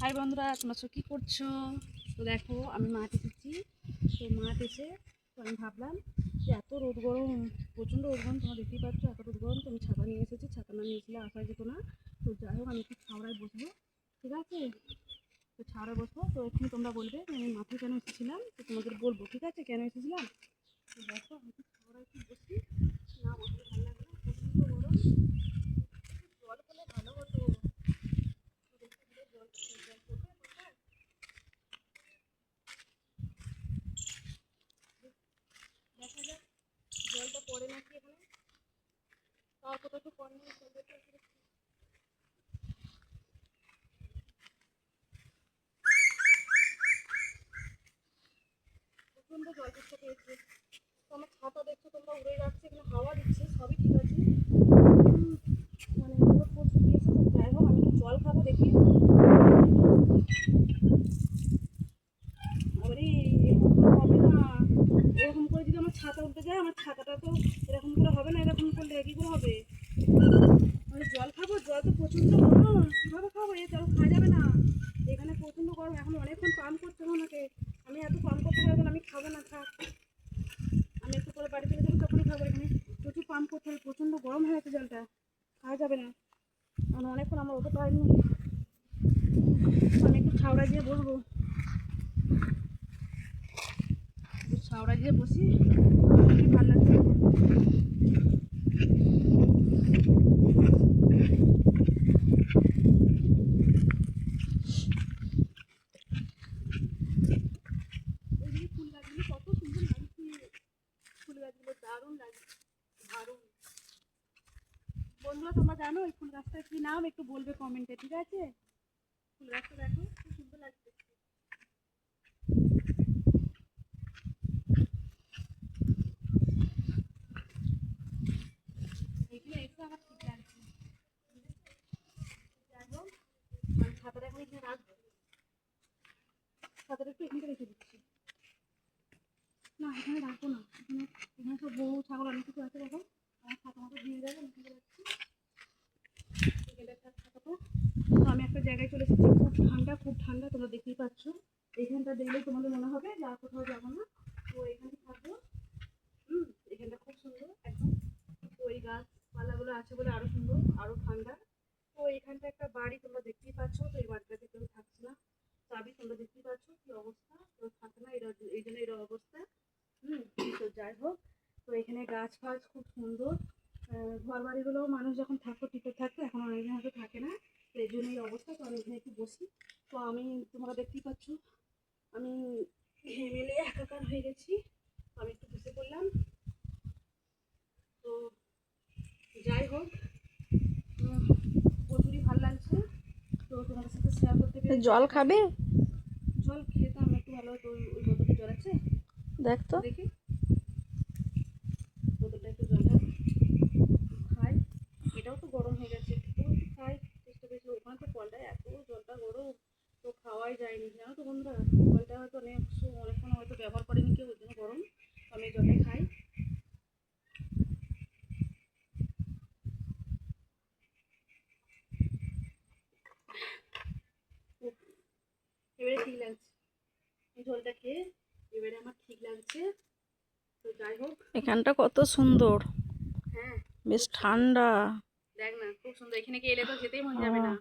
High বন্ধুরা, তোমরা সব কী করছ? তো দেখো, আমি মাঠ এসেছি। তো মাঠ এসে তো আমি ভাবলাম যে এত রোদ গরম, প্রচণ্ড রোদ গরম, তোমরা দেখতেই পাচ্ছ এত রোদ গরম, তো আমি ছাতা নিয়ে এসেছি। ছাতা না নিয়ে এসলে আসা যেত না। তো যাই হোক, আমি একটু ছাওড়ায় বসবো, ঠিক আছে? তো ছাওড়ায় বসবো। তো এখানে তোমরা বলবে আমি মাঠে কেন এসেছিলাম? তো তোমাদের বলব, ঠিক আছে? কেন এসেছিলাম? তো দেখো, আমি একটু ছাওড়ায় একটু বসি। না বসলে ভালো লাগে না, প্রচণ্ড গরম জল পেলে ভালো হতো দেখতে দিলে জল জল পড়বে কোথায়? দেখা যাক জলটা পড়ে নাকি এখানে জল ছাতা তোমরা উড়ে যাচ্ছে এখানে হাওয়া দিচ্ছে সবই ঠিক আছে মানে জল হবে না এরকম করে যদি আমার ছাতা উল্টে যায়, আমার ছাতাটা তো এরকম করে হবে না, এরকম করলে কী করে হবে? কীভাবে খাব? এ জল খাওয়া যাবে না। এখানে প্রচণ্ড গরম, এখন অনেকক্ষণ পাম্প করতে হবে আমি এত পাম্প করতে পারব না, আমি খাব না, থাক। আমি একটু পরে বাড়ি চলে যাব তখনই খাব, এখানে প্রচুর পাম্প করতে প্রচণ্ড গরম হয়ে গেছে খাওয়া যাবে না। আমি অনেকক্ষণ আমার ওঠে পারিনি আমি একটু ছাওড়া দিয়ে বসবো। ছাওড়া দিয়ে বসি অনেক ভালো লাগছে ওইদিকে ফুল গাছগুলো কত সুন্দর লাগছে ফুল গাছগুলো দারুণ লাগছে দারুণ বন্ধুরা তোমরা জানো, এই ফুল গাছটার কি নাম একটু বলবে কমেন্টে ঠিক আছে? ফুল গাছটা দেখো খুব সুন্দর লাগছে। রাখব। একটু রেখে দিচ্ছি। না, এখানে রাখব না। এখানে এখানে সব গরু ছাগল, অনেক কিছু আছে, দেখো আমার ছাতা মতো দিয়ে যাবে আমি এখানে রাখছি এখানে একটা ছাতাটা তো আমি একটা জায়গায় চলে এসেছি খুব ঠান্ডা খুব ঠান্ডা, তোমরা দেখতেই পাচ্ছ। এখানটা দেখলে তোমাদের মনে হবে যে আর কোথাও যাব না। তো এখানে থাকব। হুম, এখানটা খুব সুন্দর, একদম। তো এই গাছপালাগুলো আছে বলে আরও সুন্দর, আরও ঠান্ডা। তো এখানটা একটা বাড়ি তোমরা দেখতেই পাচ্ছ, তো এই বাড়িটাতে কেউ থাকছে না। চাবি তোমরা দেখতেই পাচ্ছ কি অবস্থা কেউ থাকে না, এরা এই জন্য এর অবস্থা। হুম, তো যাই হোক, তো এখানে গাছ ফাছ খুব সুন্দর। ঘর বাড়িগুলো মানুষ যখন থাকতো টিকে থাকতো এখন অনেকদিন হয়তো থাকে না। তো এই জন্য এই অবস্থা তো আমি এখানে একটু বসি। তো আমি তোমরা দেখতেই পাচ্ছ আমি ঘেমেলে একাকার হয়ে গেছি। আমি একটু বসে পড়লাম। তো যাই হোক প্রচুরই ভালো লাগছে। তো তোমাদের সাথে শেয়ার করতে পেরে জল খাবে? জল খেতাম একটু ভালো ওই ওই বোতলে জল আছে। দেখ তো। দেখি বোতলটা একটু জলটা খাই এটাও তো গরম হয়ে গেছে একটু একটু খাই চেষ্টা পেয়েছি ওখানে তো কলটায় এত জলটা গরম তো খাওয়াই যায়নি জানো তো বন্ধুরা কলটা হয়তো অনেক সু- অনেকক্ষণ হয়তো ব্যবহার করেনি কেউ ওই জন্য গরম তো আমি এই জলটাই খাই উফ, এবারে ঠিক লাগছে। এই জলটা খেয়ে এবারে আমার ঠিক লাগছে। তো যাই হোক। এখানটা কত সুন্দর। হ্যাঁ বেশ ঠান্ডা। দেখ না খুব সুন্দর। এখানে কি এলে তো যেতেই মন যাবে না।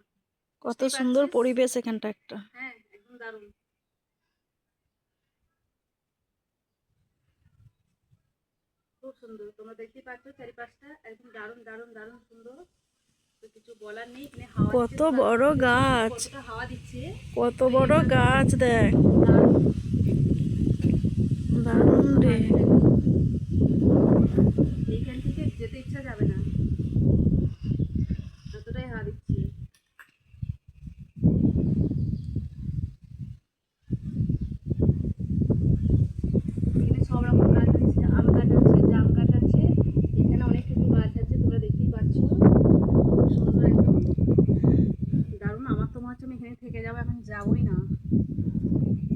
কত সুন্দর পরিবেশ এখানটা একটা। হ্যাঁ একদম দারুণ। খুব সুন্দর। তোমরা দেখতেই পাচ্ছ চারিপাশটা একদম দারুণ দারুণ দারুণ সুন্দর। কত বড় গাছ। কতটা হাওয়া দিচ্ছে। কত বড় গাছ দেখ। দারুণ রে। এইখান থেকে যেতে ইচ্ছা যাবে না এতটাই হাওয়া দিচ্ছে এখানে সব রকম গাছ আছে আম গাছ আছে জাম গাছ আছে এখানে অনেক কিছু গাছ আছে তোমরা দেখতেই পাচ্ছ খুব সুন্দর একদম দারুণ আমার তো মনে হচ্ছে আমি এখানে থেকে যাব এখন যাবোই না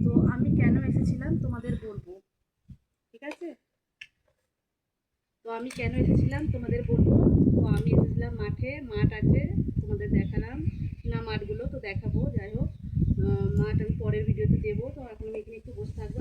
তো আমি কেন এসেছিলাম, তোমাদের বলব। ঠিক আছে? তো আমি কেন এসেছিলাম, তোমাদের বলব? তো আমি এসেছিলাম মাঠে, মাঠ আছে, তোমাদের দেখালাম। না মাঠগুলো তো দেখাবো, যাই হোক। মাঠ আমি পরের ভিডিওতে দেবো, তো এখন আমি এখানে একটু বসে থাকব।